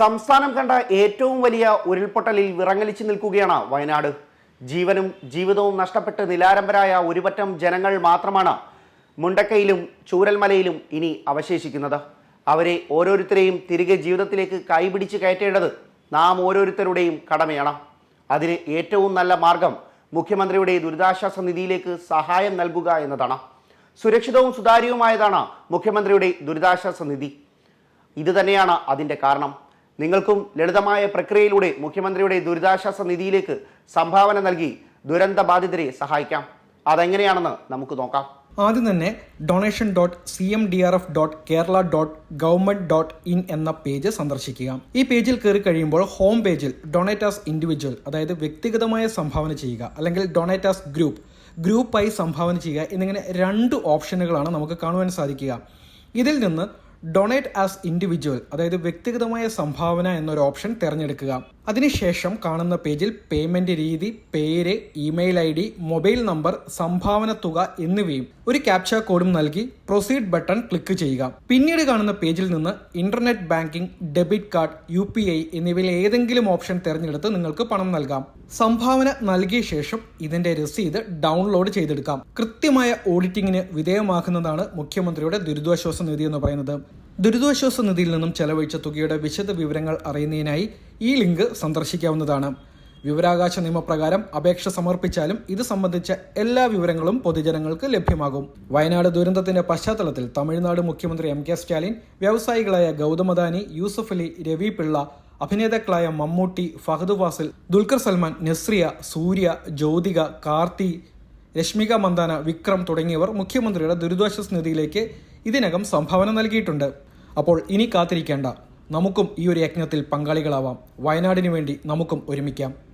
സംസ്ഥാനം കണ്ട ഏറ്റവും വലിയ ഉരുൾപൊട്ടലിൽ വിറങ്ങലിച്ചു നിൽക്കുകയാണ് വയനാട്. ജീവനും ജീവിതവും നഷ്ടപ്പെട്ട് നിലാരംഭരായ ഒരുപറ്റം ജനങ്ങൾ മാത്രമാണ് മുണ്ടക്കയിലും ചൂരൽമലയിലും ഇനി അവശേഷിക്കുന്നത്. അവരെ ഓരോരുത്തരെയും തിരികെ ജീവിതത്തിലേക്ക് കൈപിടിച്ച് കയറ്റേണ്ടത് നാം ഓരോരുത്തരുടെയും കടമയാണ്. അതിന് ഏറ്റവും നല്ല മാർഗം മുഖ്യമന്ത്രിയുടെ ദുരിതാശ്വാസ നിധിയിലേക്ക് സഹായം നൽകുക എന്നതാണ്. സുരക്ഷിതവും സുതാര്യവുമായതാണ് മുഖ്യമന്ത്രിയുടെ ദുരിതാശ്വാസ നിധി. ഇത് തന്നെയാണ് അതിന്റെ കാരണം. നിങ്ങൾക്കും ലളിതമായ പ്രക്രിയയിലൂടെ മുഖ്യമന്ത്രിയുടെ ദുരിതാശ്വാസ നിധിയിലേക്ക് സംഭാവന നൽകി ദുരന്ത ബാധിതരെ സഹായിക്കാം. അതെങ്ങനെയാണെന്ന് നമുക്ക് നോക്കാം. ആദ്യം തന്നെ donation dot C M D R F dot Kerala dot government dot in എന്ന പേജ് സന്ദർശിക്കുക. ഈ പേജിൽ കയറി കഴിയുമ്പോൾ ഹോം പേജിൽ ഡൊണേറ്റാസ് ഇൻഡിവിജ്വൽ അതായത് വ്യക്തിഗതമായ സംഭാവന ചെയ്യുക അല്ലെങ്കിൽ ഡൊണേറ്റാസ് ഗ്രൂപ്പ് ഗ്രൂപ്പായി സംഭാവന ചെയ്യുക എന്നിങ്ങനെ രണ്ട് ഓപ്ഷനുകളാണ് നമുക്ക് കാണുവാൻ സാധിക്കുക. ഇതിൽ നിന്ന് ഡൊണേറ്റ് ആസ് ഇൻഡിവിജ്വൽ അതായത് വ്യക്തിഗതമായ സംഭാവന എന്നൊരു ഓപ്ഷൻ തിരഞ്ഞെടുക്കുക. അതിനുശേഷം കാണുന്ന പേജിൽ പേയ്മെന്റ് രീതി പേര് email I D mobile number സംഭാവന തുക എന്നിവയും ഒരു ക്യാപ്ച കോഡും നൽകി പ്രൊസീഡ് ബട്ടൺ ക്ലിക്ക് ചെയ്യുക. പിന്നീട് കാണുന്ന പേജിൽ നിന്ന് internet banking debit card U P I എന്നിവയിൽ ഏതെങ്കിലും ഓപ്ഷൻ തിരഞ്ഞെടുത്ത് നിങ്ങൾക്ക് പണം നൽകാം. സംഭാവന നൽകിയ ശേഷം ഇതിന്റെ രസീത് ഡൗൺലോഡ് ചെയ്തെടുക്കാം. കൃത്യമായ ഓഡിറ്റിംഗിന് വിധേയമാക്കുന്നതാണ് മുഖ്യമന്ത്രിയുടെ ദുരിതാശ്വാസ നിധി എന്ന് പറയുന്നത്. ദുരിതാശ്വാസ നിധിയിൽ നിന്നും ചെലവഴിച്ച തുകയുടെ വിശദ വിവരങ്ങൾ അറിയുന്നതിനായി ഈ ലിങ്ക് സന്ദർശിക്കാവുന്നതാണ്. വിവരാകാശ നിയമപ്രകാരം അപേക്ഷ സമർപ്പിച്ചാലും ഇത് സംബന്ധിച്ച എല്ലാ വിവരങ്ങളും പൊതുജനങ്ങൾക്ക് ലഭ്യമാകും. വയനാട് ദുരന്തത്തിന്റെ പശ്ചാത്തലത്തിൽ തമിഴ്നാട് മുഖ്യമന്ത്രി എം കെ സ്റ്റാലിൻ വ്യവസായികളായ ഗൗതമദാനി യൂസഫ് അലി രവി പിള്ള അഭിനേതാക്കളായ മമ്മൂട്ടി ഫഹദ് ഫാസിൽ ദുൽഖർ സൽമാൻ നസ്രിയ സൂര്യ ജ്യോതിക കാർത്തി രശ്മിക മന്ദാന വിക്രം തുടങ്ങിയവർ മുഖ്യമന്ത്രിയുടെ ദുരിതാശ്വാസ നിധിയിലേക്ക് ഇതിനകം സംഭാവന നൽകിയിട്ടുണ്ട്. അപ്പോൾ ഇനി കാത്തിരിക്കേണ്ട. നമുക്കും ഈ ഒരു യജ്ഞത്തിൽ പങ്കാളികളാവാം. വയനാടിനു വേണ്ടി നമുക്കും ഒരുമിക്കാം.